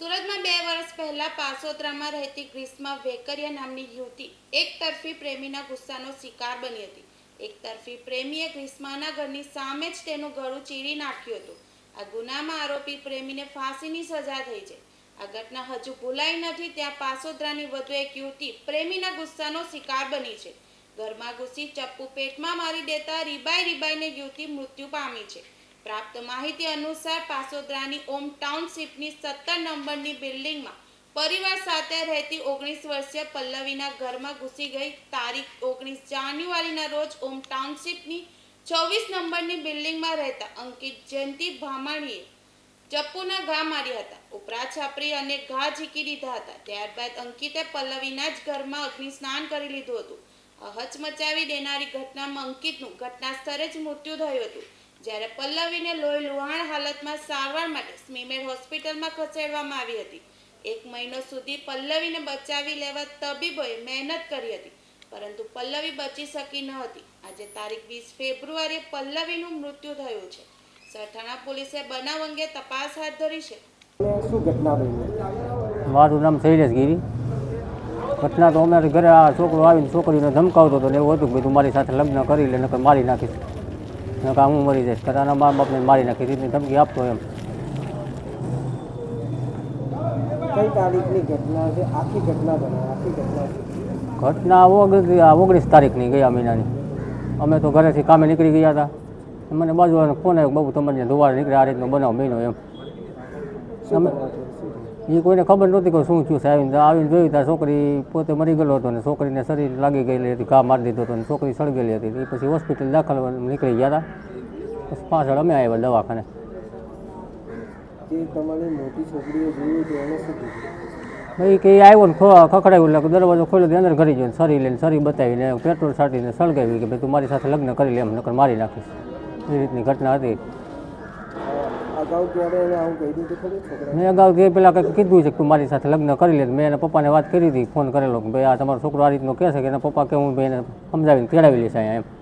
બે વર્ષ પહેલા પાસોદરામાં રહેતી ગ્રીસમાં વેકરિયા નામની યુવતી એક તરફી પ્રેમીના ગુસ્સાનો શિકાર બની હતી. એક તરફી પ્રેમીએ ગ્રીષ્માના ઘરની સામે જ તેનું ગળું ચીરી નાખ્યું હતું. આ ગુનામાં આરોપી પ્રેમીને ફાંસીની સજા થઈ છે. આ ઘટના હજુ ભૂલાઈ નથી, ત્યાં પાસોદરાની વધુ એક યુવતી પ્રેમીના ગુસ્સાનો શિકાર બની છે. ઘરમાં ઘૂસી ચપ્પુ પેટમાં મારી દેતા રીબાઈ રીબાઈને યુવતી મૃત્યુ પામી છે. પ્રાપ્ત માહિતી અનુસાર પાસોદરાની ઓમ ટાઉનશીપની સત્તર નંબરની બિલ્ડિંગમાં પરિવાર સાથે રહેતી ઓગણીસ વર્ષીય પલ્લવીના ઘરમાં ઘૂસી ગઈ. તારીખ ઓગણીસ જાન્યુઆરીના રોજ ઓમ ટાઉનશીપની ચોવીસ નંબરની બિલ્ડિંગમાં રહેતા અંકિત જયંતિ ભામાણીએ ચપ્પુના ઘા માર્યા હતા. ઉપરા છાપરી અને ઘા ઝીકી દીધા હતા. ત્યારબાદ અંકિતે પલ્લવીના જ ઘરમાં અગ્નિ સ્નાન કરી લીધું હતું. હચમચાવી દેનારી ઘટનામાં અંકિતનું ઘટના સ્થળે જ મૃત્યુ થયું હતું. જ્યારે પલ્લવીને લોહી લુહાણ હાલતમાં સારવાર માટે સ્મીમેર હોસ્પિટલમાં ખસેડવામાં આવી હતી. એક મહિનો સુધી પલ્લવીને બચાવી લેવા તબીબોએ મહેનત કરી હતી પરંતુ પલ્લવી બચી શકી ન હતી. આજે તારીખ વીસ ફેબ્રુઆરીએ પલ્લવીનું મૃત્યુ થયું છે. સરથાણા પોલીસે બનાવ અંગે તપાસ હાથ ધરી છે. શું ઘટના બની? મારું નામ શૈલેષ ગીરી. ઘટના તો અમારે ઘરે આ છોકરો આવીને છોકરીને ધમકાવતો હતો ને એવું હતું કે તું મારી સાથે લગ્ન કરી લે નકર મારી નાખીશ. નકર હું મરી જઈશ. કદાના મા બાપને મારી નાખી દીધી ધમકી આપતો એમ. કઈ તારીખની ઘટના છે? આખી ઘટના બને આખી ઘટના? ઘટના ઓગણીસ ઓગણીસ તારીખની ગયા મહિનાની. અમે તો ઘરેથી કામે નીકળી ગયા હતા. મને બાજુ ફોન આવ્યો બાબુ તમારે ધોવાળ નીકળે આ રીતનો બનાવ મહિનો એમ. અમે-? એ કોઈને ખબર નહોતી કે શું થયું છે. આવીને જોયું ત્યાં છોકરી પોતે મરી ગયેલો હતો ને છોકરીને શરીર લાગી ગયેલી હતી ઘા મારી દીધો હતો અને છોકરી સળગેલી હતી. એ પછી હોસ્પિટલ દાખલ નીકળી ગયા હતા પછી પાછળ અમે આવ્યા દવાખાને. ભાઈ કે આવ્યો ને ખખડાવ્યું એટલે દરવાજો ખોલ્યો અંદર ઘરી ગયો સરી લઈને સરી બતાવીને પેટ્રોલ છાંટીને સળગાવી કે ભાઈ તું મારી સાથે લગ્ન કરી લે એમ નકર મારી નાખીશ. એ રીતની ઘટના હતી. અગાઉ મેં અગાઉ કે પેલા કંઈક કીધું છે કે તું મારી સાથે લગ્ન કરી લે. મેં એના પપ્પાને વાત કરી હતી, ફોન કરેલો કે ભાઈ આ તમારો છોકરો આ રીતનો કહે છે કે એના પપ્પા કે હું ભાઈ એને સમજાવીને તેડાવી લઈશ અહીંયા એમ.